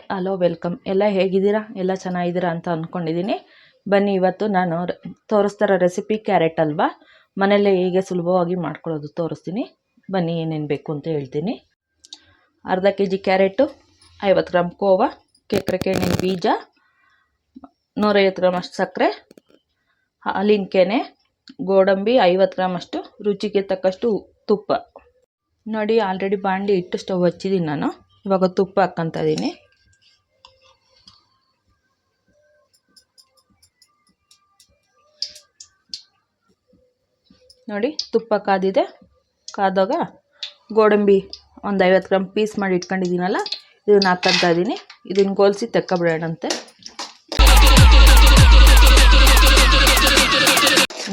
Hi hello, welcome. ಎಲ್ಲ ಹೇಗಿದ್ದೀರಾ? ಎಲ್ಲ ಚೆನ್ನಾಗಿದ್ದೀರಾ ಅಂತ ಅಂದ್ಕೊಂಡಿದ್ದೀನಿ ಬನ್ನಿ, ಇವತ್ತು ನಾನು ತೋರಿಸ್ತಾರ ರೆಸಿಪಿ ಕ್ಯಾರೆಟ್ ಅಲ್ವಾ? ಮನೆಯಲ್ಲೇ ಹೇಗೆ ಸುಲಭವಾಗಿ ಮಾಡ್ಕೊಳ್ಳೋದು ತೋರಿಸ್ತೀನಿ. ಬನ್ನಿ, ಏನೇನು ಬೇಕು ಅಂತ ಹೇಳ್ತೀನಿ. ಅರ್ಧ ಕೆ ಜಿ ಕ್ಯಾರೆಟು, ಐವತ್ತು ಗ್ರಾಮ್ ಕೋವಾ ಕೆಕ್ಕರೆಕೆಣ್ಣಿನ ಬೀಜ, ನೂರೈವತ್ತು ಗ್ರಾಮ್ ಅಷ್ಟು ಸಕ್ಕರೆ, ಹಾಲಿನ ಕೆನೆ, ಗೋಡಂಬಿ ಐವತ್ತು ಗ್ರಾಮ್ ಅಷ್ಟು ರುಚಿಗೆ ತಕ್ಕಷ್ಟು ತುಪ್ಪ. ನೋಡಿ, ಆಲ್ರೆಡಿ ಬಾಂಡಿ ಇಟ್ಟು ಸ್ಟವ್ ಹಚ್ಚಿದ್ದೀನಿ ನಾನು. ಇವಾಗ ತುಪ್ಪ ಹಾಕ್ಕೊಂತ ಇದ್ದೀನಿ ನೋಡಿ, ತುಪ್ಪ ಕಾದಿದೆ. ಕಾದಾಗ ಗೋಡಂಬಿ ಒಂದು ಐವತ್ತು ಗ್ರಾಮ್ ಪೀಸ್ ಮಾಡಿ ಇಟ್ಕೊಂಡಿದ್ದೀನಲ್ಲ, ಇದನ್ನ ಹಾಕ್ಕೊಂತ ಇದ್ದೀನಿ. ಇದನ್ನು ಗೋಲಿಸಿ ತೆಕ್ಕೊಬಿಡೋಣಂತೆ.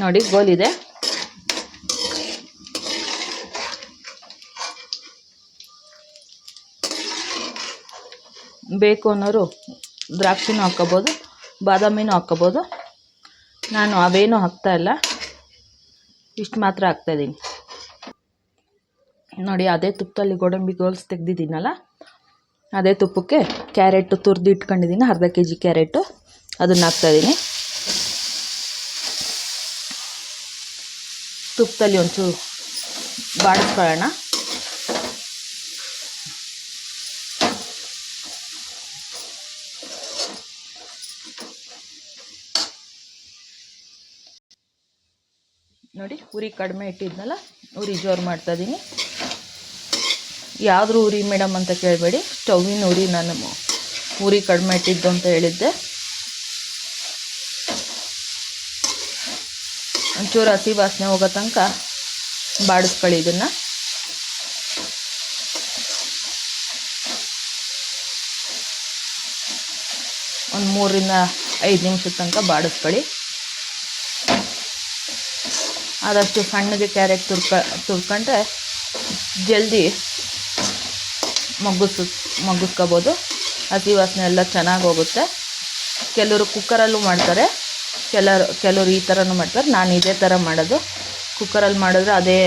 ನೋಡಿ, ಗೋಲಿದೆ. ಬೇಕು ಅನ್ನೋರು ದ್ರಾಕ್ಷಿನೂ ಹಾಕ್ಕೋಬೋದು, ಬಾದಾಮಿನೂ ಹಾಕ್ಕೋಬೋದು. ನಾನು ಅವೇನೂ ಹಾಕ್ತಾ ಇಲ್ಲ. ಇಷ್ಟು ಮಾತ್ರ ಹಾಕ್ತಾಯಿದ್ದೀನಿ ನೋಡಿ, ಅದೇ ತುಪ್ಪದಲ್ಲಿ ಗೋಡಂಬಿ ಗೋಲ್ಸ್ ತೆಗ್ದಿದ್ದೀನಲ್ಲ, ಅದೇ ತುಪ್ಪಕ್ಕೆ ಕ್ಯಾರೆಟು ತುರಿದು ಇಟ್ಕೊಂಡಿದ್ದೀನಿ, ಅರ್ಧ ಕೆ ಜಿ ಕ್ಯಾರೆಟು, ಅದನ್ನು ಹಾಕ್ತಾಯಿದ್ದೀನಿ ತುಪ್ಪದಲ್ಲಿ ಒಂಚೂರು ಬಾಡಿಸ್ಕೊಳ್ಳೋಣ. ನೋಡಿ, ಉರಿ ಕಡಿಮೆ ಇಟ್ಟಿದ್ನಲ್ಲ, ಉರಿ ಜೋರು ಮಾಡ್ತಾ ಇದ್ದೀನಿ ಉರಿ ಮೇಡಮ್ ಅಂತ ಕೇಳಬೇಡಿ, ಸ್ಟವಿನ ಉರಿ ನಾನು ಉರಿ ಕಡಿಮೆ ಇಟ್ಟಿದ್ದು ಅಂತ ಹೇಳಿದ್ದೆ. ಒಂಚೂರು ಹಸಿ ವಾಸನೆ ಹೋಗೋ ತನಕ ಬಾಡಿಸ್ಕೊಳ್ಳಿ ಇದನ್ನು. ಒಂದು ಮೂರರಿಂದ ಐದು ನಿಮಿಷದ ತನಕ ಬಾಡಿಸ್ಕೊಳ್ಳಿ. ಆದಷ್ಟು ಸಣ್ಣಗೆ ಕ್ಯಾರೆಟ್ ತುರ್ಕ ತುರ್ಕೊಂಡ್ರೆ ಜಲ್ದಿ ಮಗ್ಗಿಸ್ ಮಗ್ಗಿಸ್ಕೋಬೋದು ಹಸಿ ವಾಸನೆ ಎಲ್ಲ ಚೆನ್ನಾಗಿ ಹೋಗುತ್ತೆ. ಕೆಲವರು ಕುಕ್ಕರಲ್ಲೂ ಮಾಡ್ತಾರೆ. ಕೆಲವರು ಕೆಲವರು ಈ ಥರನೂ ಮಾಡ್ತಾರೆ. ನಾನು ಇದೇ ಥರ ಮಾಡೋದು. ಕುಕ್ಕರಲ್ಲಿ ಮಾಡಿದ್ರೆ ಅದೇ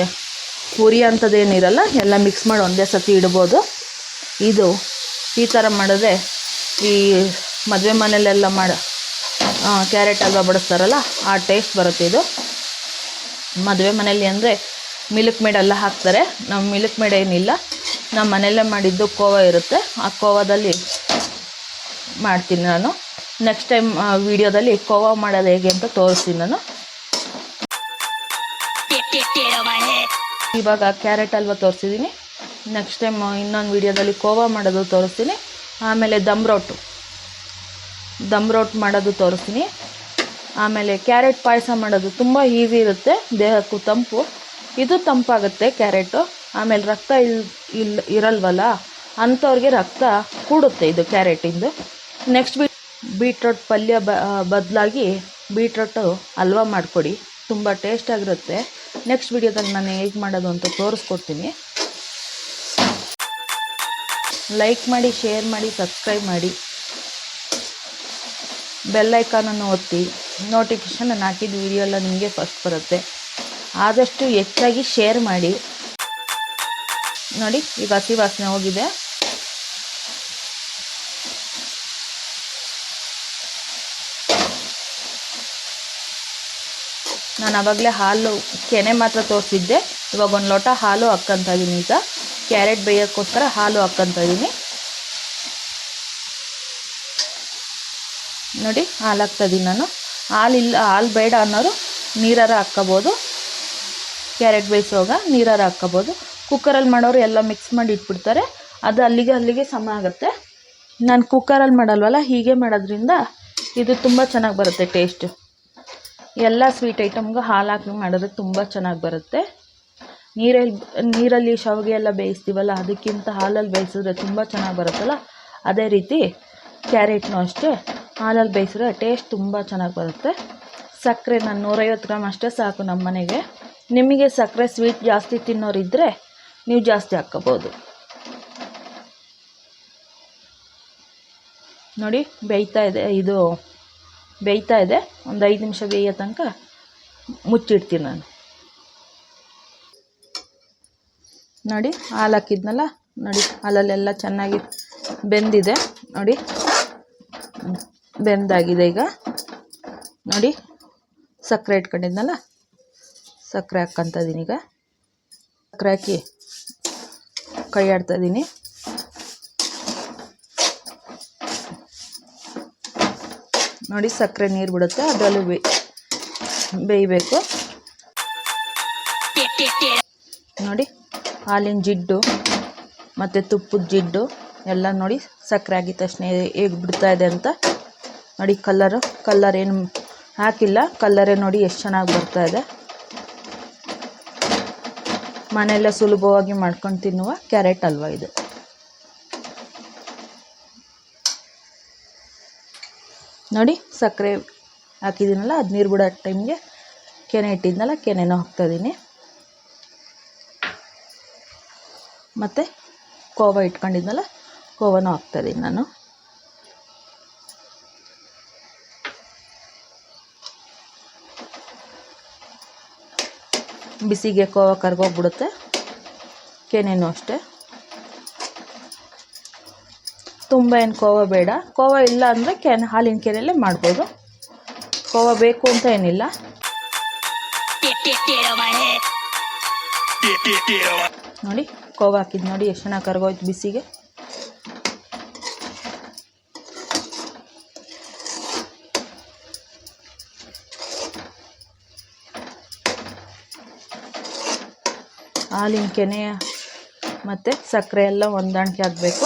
ಪೂರಿ ಅಂಥದ್ದೇನಿರಲ್ಲ ಎಲ್ಲ ಮಿಕ್ಸ್ ಮಾಡಿ ಒಂದೇ ಸತಿ ಇಡ್ಬೋದು. ಇದು ಈ ಥರ ಮಾಡಿದ್ರೆ ಈ ಮದುವೆ ಮನೆಯಲ್ಲೆಲ್ಲ ಮಾಡ ಕ್ಯಾರೆಟ್ ಹಲ್ವಾ ಬಡಿಸ್ತಾರಲ್ಲ, ಆ ಟೇಸ್ಟ್ ಬರುತ್ತೆ ಇದು. ಮದುವೆ ಮನೆಯಲ್ಲಿ ಅಂದರೆ ಮಿಲ್ಕ್ ಮೇಡ್ ಎಲ್ಲ ಹಾಕ್ತಾರೆ. ನಾವು ಮಿಲ್ಕ್ ಮೇಡ್ ಏನಿಲ್ಲ. ನಮ್ಮ ಮನೆಯಲ್ಲೇ ಮಾಡಿದ್ದು ಕೋವಾ ಇರುತ್ತೆ. ಆ ಕೋವಾದಲ್ಲಿ ಮಾಡ್ತೀನಿ ನಾನು. ನೆಕ್ಸ್ಟ್ ಟೈಮ್ ವಿಡಿಯೋದಲ್ಲಿ ಕೋವಾ ಮಾಡೋದು ಹೇಗೆ ಅಂತ ತೋರಿಸ್ತೀನಿ ನಾನು. ಇವಾಗ ಕ್ಯಾರೆಟ್ ಹಲ್ವಾ ತೋರಿಸಿದ್ದೀನಿ. ನೆಕ್ಸ್ಟ್ ಟೈಮ್ ಇನ್ನೊಂದು ವಿಡಿಯೋದಲ್ಲಿ ಕೋವಾ ಮಾಡೋದು ತೋರಿಸ್ತೀನಿ. ಆಮೇಲೆ ದಮ್ ರೋಟು. ದಮ್ ರೋಟ್ ಮಾಡೋದು ತೋರಿಸ್ತೀನಿ. ಆಮೇಲೆ ಕ್ಯಾರೆಟ್ ಪಾಯಸ ಮಾಡೋದು ತುಂಬ ಈಸಿ ಇರುತ್ತೆ, ದೇಹಕ್ಕೂ ತಂಪು. ಇದು ತಂಪಾಗುತ್ತೆ ಕ್ಯಾರೆಟು. ಆಮೇಲೆ ರಕ್ತ ಇಲ್ ಇಲ್ಲ ಇರಲ್ವಲ್ಲ, ಅಂಥವ್ರಿಗೆ ರಕ್ತ ಕೂಡುತ್ತೆ ಇದು ಕ್ಯಾರೆಟಿಂದು. ನೆಕ್ಸ್ಟ್ ಬೀ ಬೀಟ್ರೋಟ್ ಪಲ್ಯ ಬ, ಬದಲಾಗಿ ಬೀಟ್ರೋಟು ಹಲ್ವಾ ಮಾಡಿಕೊಡಿ, ತುಂಬ ಟೇಸ್ಟಾಗಿರುತ್ತೆ. ನೆಕ್ಸ್ಟ್ ವಿಡಿಯೋದಲ್ಲಿ ನಾನು ಹೇಗೆ ಮಾಡೋದು ಅಂತ ತೋರಿಸ್ಕೊಡ್ತೀನಿ. ಲೈಕ್ ಮಾಡಿ, ಶೇರ್ ಮಾಡಿ, ಸಬ್ಸ್ಕ್ರೈಬ್ ಮಾಡಿ. ಬೆಲ್ ಐಕಾನನ್ನು ಒತ್ತಿ. ನೋಟಿಫಿಕೇಷನ್ ನಾನು ಹಾಕಿದ ವಿಡಿಯೋ ಎಲ್ಲ ನಿಮಗೆ ಫಸ್ಟ್ ಬರುತ್ತೆ. ಆದಷ್ಟು ಹೆಚ್ಚಾಗಿ ಶೇರ್ ಮಾಡಿ. ನೋಡಿ, ಈಗ ಹಸಿ ವಾಸನೆ ಹೋಗಿದೆ. ನಾನು ಅವಾಗಲೇ ಹಾಲು ಕೆನೆ ಮಾತ್ರ ತೋರಿಸಿದ್ದೆ. ಇವಾಗ ಒಂದು ಲೋಟ ಹಾಲು ಹಾಕ್ಕಂತ ಇದ್ದೀನಿ ಈಗ. ಕ್ಯಾರೆಟ್ ಬೇಯೋಕ್ಕೋಸ್ಕರ ಹಾಲು ಹಾಕ್ಕಂತ ಇದ್ದೀನಿ ನೋಡಿ, ಹಾಲು ಹಾಕ್ತಾಯಿದ್ದೀನಿ ನಾನು. ಹಾಲಿಲ್ಲ ಹಾಲು ಬೇಡ ಅನ್ನೋರು ನೀರಾರ ಹಾಕ್ಕೋಬೋದು. ಕ್ಯಾರೆಟ್ ಬೇಯಿಸುವಾಗ ನೀರಾರ ಹಾಕ್ಕೋಬೋದು. ಕುಕ್ಕರಲ್ಲಿ ಮಾಡೋರು ಎಲ್ಲ ಮಿಕ್ಸ್ ಮಾಡಿ ಇಟ್ಬಿಡ್ತಾರೆ. ಅದು ಅಲ್ಲಿಗೆ ಅಲ್ಲಿಗೆ ಸಮ ಆಗುತ್ತೆ. ನಾನು ಕುಕ್ಕರಲ್ಲಿ ಮಾಡಲ್ವಲ್ಲ, ಹೀಗೆ ಮಾಡೋದ್ರಿಂದ ಇದು ತುಂಬ ಚೆನ್ನಾಗಿ ಬರುತ್ತೆ ಟೇಸ್ಟು. ಎಲ್ಲ ಸ್ವೀಟ್ ಐಟಮ್ಗೂ ಹಾಲು ಹಾಕಿ ಮಾಡಿದ್ರೆ ತುಂಬ ಚೆನ್ನಾಗಿ ಬರುತ್ತೆ. ನೀರಲ್ಲಿ ನೀರಲ್ಲಿ ಶಾವಿಗೆ ಎಲ್ಲ ಬೇಯಿಸ್ತೀವಲ್ಲ, ಅದಕ್ಕಿಂತ ಹಾಲಲ್ಲಿ ಬೇಯಿಸಿದ್ರೆ ತುಂಬ ಚೆನ್ನಾಗಿ ಬರುತ್ತಲ್ಲ, ಅದೇ ರೀತಿ ಕ್ಯಾರೆಟ್ನೂ ಅಷ್ಟೇ. ಹಾಲಲ್ಲಿ ಬೇಯಿಸಿದ್ರೆ ಟೇಸ್ಟ್ ತುಂಬ ಚೆನ್ನಾಗಿ ಬರುತ್ತೆ. ಸಕ್ಕರೆ ನಾನು ನೂರೈವತ್ತು ಗ್ರಾಮ್ ಅಷ್ಟೇ ಸಾಕು ನಮ್ಮ ಮನೆಗೆ. ನಿಮಗೆ ಸಕ್ಕರೆ ಸ್ವೀಟ್ ಜಾಸ್ತಿ ತಿನ್ನೋರಿದ್ದರೆ ನೀವು ಜಾಸ್ತಿ ಹಾಕ್ಕೋಬೋದು. ನೋಡಿ, ಬೇಯ್ತಾ ಇದೆ. ಇದು ಬೇಯ್ತಾ ಇದೆ. ಒಂದು ಐದು ನಿಮಿಷ ಬೇಯೋ ತನಕ ಮುಚ್ಚಿಡ್ತೀನಿ ನಾನು. ನೋಡಿ, ಹಾಲು ಹಾಕಿದ್ನಲ್ಲ? ನೋಡಿ, ಹಾಲಲ್ಲೆಲ್ಲ ಚೆನ್ನಾಗಿ ಬೆಂದಿದೆ. ನೋಡಿ ಬೆಂದಾಗಿದೆ ಈಗ. ನೋಡಿ, ಸಕ್ಕರೆ ಇಟ್ಕೊಂಡಿದ್ನಲ್ಲ? ಸಕ್ಕರೆ ಹಾಕ್ಕಂತ ಇದೀನಿ ಈಗ. ಸಕ್ಕರೆ ಹಾಕಿ ಕೈ ಆಡ್ತಾಯಿದ್ದೀನಿ ನೋಡಿ, ಸಕ್ಕರೆ ನೀರು ಬಿಡುತ್ತೆ, ಅದರಲ್ಲೂ ಬೇ, ಬೇಯಬೇಕು. ನೋಡಿ, ಹಾಲಿನ ಜಿಡ್ಡು ಮತ್ತು ತುಪ್ಪದ ಜಿಡ್ಡು ಎಲ್ಲ ನೋಡಿ ಸಕ್ಕರೆ ಆಗಿದ ತಕ್ಷಣ ಹೇಗೆ ಬಿಡ್ತಾ ಇದೆ ಅಂತ. ನೋಡಿ ಕಲ್ಲರು. ಕಲ್ಲರ್ ಏನು ಹಾಕಿಲ್ಲ. ಕಲ್ಲರೇ ನೋಡಿ ಎಷ್ಟು ಚೆನ್ನಾಗಿ ಬರ್ತಾ ಇದೆ. ಮನೆಯೆಲ್ಲ ಸುಲಭವಾಗಿ ಮಾಡ್ಕೊಂಡು ತಿನ್ನುವ ಕ್ಯಾರೆಟ್ ಹಲ್ವ ಇದು. ನೋಡಿ ಸಕ್ಕರೆ ಹಾಕಿದ್ದೀನಲ್ಲ, ಅದು ನೀರು ಬಿಡೋ ಟೈಮ್ಗೆ ಕೆನೆ ಇಟ್ಟಿದ್ನಲ್ಲ, ಕೆನೆನೂ ಹಾಕ್ತಾಯಿದ್ದೀನಿ ಮತ್ತು ಕೋವ ಇಟ್ಕೊಂಡಿದ್ನಲ್ಲ, ಕೋವನೂ ಹಾಕ್ತಾಯಿದ್ದೀನಿ ನಾನು. ಬಿಸಿಗೆ ಕೋವ ಕರ್ಗೋಗ್ಬಿಡುತ್ತೆ. ಕೆನೆನೂ ಅಷ್ಟೇ. ತುಂಬ ಏನು ಕೋವ ಬೇಡ. ಕೋವ ಇಲ್ಲ ಅಂದರೆ ಕೆನೆ ಹಾಲಿನ ಕೆನೆಯಲ್ಲೇ ಮಾಡ್ಬೋದು. ಕೋವ ಬೇಕು ಅಂತ ಏನಿಲ್ಲ. ನೋಡಿ, ಕೋವ ಹಾಕಿದ್ದು ನೋಡಿ, ಎಷ್ಟು ಚೆನ್ನಾಗಿ ಕರ್ಗೋಯ್ತು ಬಿಸಿಗೆ. ಹಾಲಿನ ಕೆನೆ ಮತ್ತು ಸಕ್ಕರೆ ಎಲ್ಲ ಹೊಂದಾಣಿಕೆ ಆಗಬೇಕು.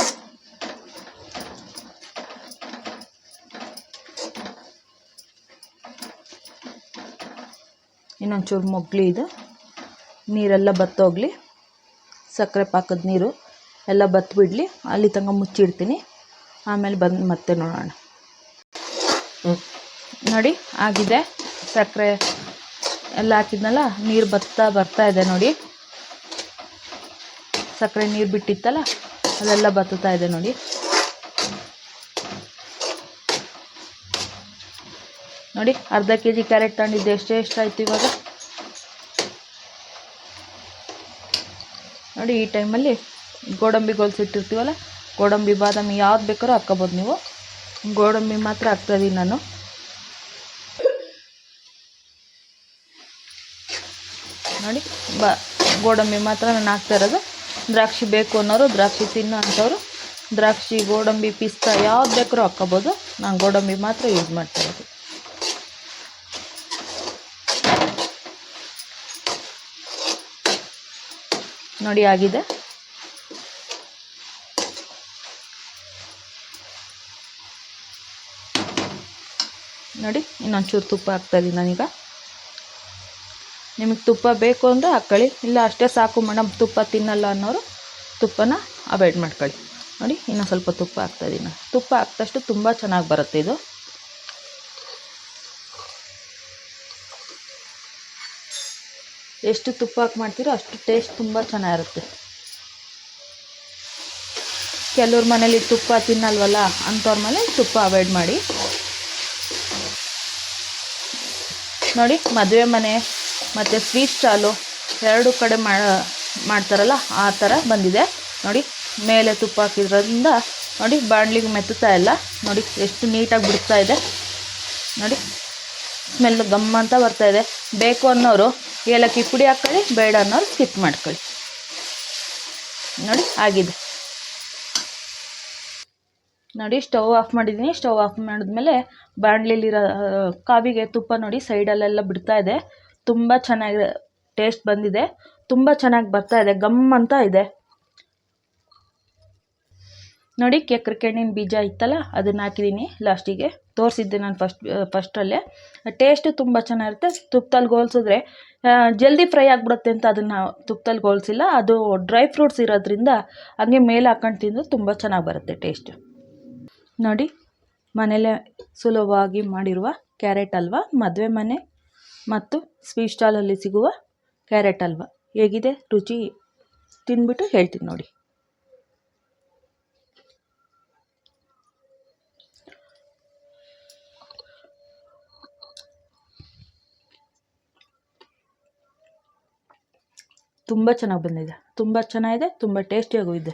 ಇನ್ನೊಂಚೂರು ಮೊಗ್ಲಿ ಇದು. ನೀರೆಲ್ಲ ಬತ್ತೋಗಲಿ. ಸಕ್ಕರೆ ಪಾಕದ ನೀರು ಎಲ್ಲ ಬತ್ಬಿಡ್ಲಿ. ಅಲ್ಲಿ ತನಕ ಮುಚ್ಚಿಡ್ತೀನಿ. ಆಮೇಲೆ ಬಂದು ಮತ್ತೆ ನೋಡೋಣ. ನೋಡಿ, ಆಗಿದೆ. ಸಕ್ಕರೆ ಎಲ್ಲ ಹಾಕಿದ್ನಲ್ಲ, ನೀರು ಬತ್ತಾ ಬರ್ತಾ ಇದೆ ನೋಡಿ. ಸಕ್ಕರೆ ನೀರು ಬಿಟ್ಟಿತ್ತಲ್ಲ ಅದೆಲ್ಲ ಬತ್ತುತ್ತಾ ಇದೆ ನೋಡಿ. ನೋಡಿ, ಅರ್ಧ ಕೆ ಜಿ ಕ್ಯಾರೆಟ್ ತಗೊಂಡಿದ್ದೆ ಎಷ್ಟೇ ಆಯ್ತು ಇವಾಗ? ನೋಡಿ, ಈ ಟೈಮಲ್ಲಿ ಗೋಡಂಬಿ ಗೋಲ್ಸ್ ಇಟ್ಟಿರ್ತೀವಲ್ಲ, ಗೋಡಂಬಿ ಬಾದಾಮಿ ಯಾವ್ದು ಬೇಕಾದ್ರೂ ಹಾಕ್ಕೋಬೋದು ನೀವು. ಗೋಡಂಬಿ ಮಾತ್ರ ಹಾಕ್ತಾಯಿದ್ದೀನಿ ನಾನು. ನೋಡಿ, ಬ, ಗೋಡಂಬಿ ಮಾತ್ರ ನಾನು ಹಾಕ್ತಾ ಇರೋದು. ದ್ರಾಕ್ಷಿ ಬೇಕು ಅನ್ನೋರು ದ್ರಾಕ್ಷಿ ತಿನ್ನೋ ಅಂಥವ್ರು ದ್ರಾಕ್ಷಿ, ಗೋಡಂಬಿ ಪಿಸ್ತಾ ಯಾವ್ದು ಬೇಕಾದ್ರೂ ಹಾಕ್ಕೋಬೋದು. ನಾನು ಗೋಡಂಬಿ ಮಾತ್ರ ಯೂಸ್ ಮಾಡ್ತಾ ಇರೋದು. ನೋಡಿ ಆಗಿದೆ. ನೋಡಿ ಇನ್ನೊಂಚೂರು ತುಪ್ಪ ಹಾಕ್ತಾಯಿದ್ದೀನಿ ನಾನೀಗ. ನಿಮಗೆ ತುಪ್ಪ ಬೇಕು ಅಂದರೆ ಹಾಕ್ಕೊಳ್ಳಿ. ಇಲ್ಲ ಅಷ್ಟೇ ಸಾಕು ಮೇಡಮ್, ತುಪ್ಪ ತಿನ್ನಲ್ಲ ಅನ್ನೋರು ತುಪ್ಪನ ಅವಾಯ್ಡ್ ಮಾಡ್ಕೊಳ್ಳಿ. ನೋಡಿ ಇನ್ನೂ ಸ್ವಲ್ಪ ತುಪ್ಪ ಹಾಕ್ತಾಯಿದ್ದೀನಿ ತುಪ್ಪ ಹಾಕ್ದಷ್ಟು ತುಂಬ ಚೆನ್ನಾಗಿ ಬರುತ್ತೆ ಇದು. ಎಷ್ಟು ತುಪ್ಪ ಹಾಕಿ ಮಾಡ್ತೀರೋ ಅಷ್ಟು ಟೇಸ್ಟ್ ತುಂಬ ಚೆನ್ನಾಗಿರುತ್ತೆ. ಕೆಲವ್ರ ಮನೇಲಿ ತುಪ್ಪ ತಿನ್ನಲ್ವಲ್ಲ, ಅಂಥವ್ರ ಮೇಲೆ ತುಪ್ಪ ಅವಾಯ್ಡ್ ಮಾಡಿ. ನೋಡಿ, ಮದುವೆ ಮನೆ. ಮತ್ತು ಸ್ವೀಟ್ ಸ್ಟಾಲು ಎರಡು ಕಡೆ ಮಾಡ್ತಾರಲ್ಲ ಆ ಥರ ಬಂದಿದೆ. ನೋಡಿ, ಮೇಲೆ ತುಪ್ಪ ಹಾಕಿದ್ರಿಂದ ನೋಡಿ ಬಾಣಲಿಗೆ ಮೆತ್ತುತ್ತಾ ಇಲ್ಲ. ನೋಡಿ, ಎಷ್ಟು ನೀಟಾಗಿ ಬಿಡ್ತಾ ಇದೆ. ನೋಡಿ ಸ್ಮೆಲ್ ಗಮ್ಮ ಅಂತ ಬರ್ತಾ ಇದೆ. ಬೇಕು ಅನ್ನೋರು ಏಲಕ್ಕಿ ಪುಡಿ ಹಾಕ್ಕೊಳ್ಳಿ ಬೇಡ ಅನ್ನೋರು ಸ್ಕಿಪ್ ಮಾಡ್ಕೊಳ್ಳಿ. ನೋಡಿ, ಆಗಿದೆ. ನೋಡಿ, ಸ್ಟವ್ ಆಫ್ ಮಾಡಿದ್ದೀನಿ. ಸ್ಟವ್ ಆಫ್ ಮಾಡಿದ್ಮೇಲೆ ಬಾಣಲಿಲಿರೋ ಕಾವಿಗೆ ತುಪ್ಪ ನೋಡಿ ಸೈಡಲ್ಲೆಲ್ಲ ಬಿಡ್ತಾ ಇದೆ. ತುಂಬ ಚೆನ್ನಾಗಿ ಟೇಸ್ಟ್ ಬಂದಿದೆ. ತುಂಬ ಚೆನ್ನಾಗಿ ಬರ್ತಾ ಇದೆ. ಗಮ್ ಅಂತ ಇದೆ. ನೋಡಿ ಕೆಕ್ಕರಕೆಣ್ಣಿನ ಬೀಜ ಇತ್ತಲ್ಲ, ಅದನ್ನು ಹಾಕಿದ್ದೀನಿ ಲಾಸ್ಟಿಗೆ ತೋರಿಸಿದ್ದೆ ನಾನು ಫಸ್ಟ್ ಫಸ್ಟಲ್ಲೇ ಟೇಸ್ಟು ತುಂಬ ಚೆನ್ನಾಗಿರುತ್ತೆ. ತುಪ್ಪದಲ್ಲಿ ಗೋಲ್ಸಿದ್ರೆ ಜಲ್ದಿ ಫ್ರೈ ಆಗಿಬಿಡುತ್ತೆ ಅಂತ ಅದನ್ನು ತುಪ್ಪದಲ್ಲಿ ಗೋಲ್ಸಿಲ್ಲ. ಅದು ಡ್ರೈ ಫ್ರೂಟ್ಸ್ ಇರೋದ್ರಿಂದ ಹಂಗೆ ಮೇಲೆ ಹಾಕೊಂಡು ತಿಂದು ತುಂಬ ಚೆನ್ನಾಗಿ ಬರುತ್ತೆ ಟೇಸ್ಟ್ ನೋಡಿ, ಮನೇಲೇ ಸುಲಭವಾಗಿ ಮಾಡಿರುವ ಕ್ಯಾರೆಟ್ ಹಲ್ವ ಮದುವೆ ಮನೆ ಮತ್ತು ಸ್ವೀಟ್ ಸ್ಟಾಲಲ್ಲಿ ಸಿಗುವ ಕ್ಯಾರೆಟ್ ಹಲ್ವ ಹೇಗಿದೆ? ರುಚಿ? ತಿಂದ್ಬಿಟ್ಟು ಹೇಳ್ತೀನಿ ನೋಡಿ. ತುಂಬ ಚೆನ್ನಾಗಿ ಬಂದಿದೆ. ತುಂಬ ಚೆನ್ನಾಗಿದೆ, ತುಂಬ ಟೇಸ್ಟಿಯಾಗೂ ಇದೆ.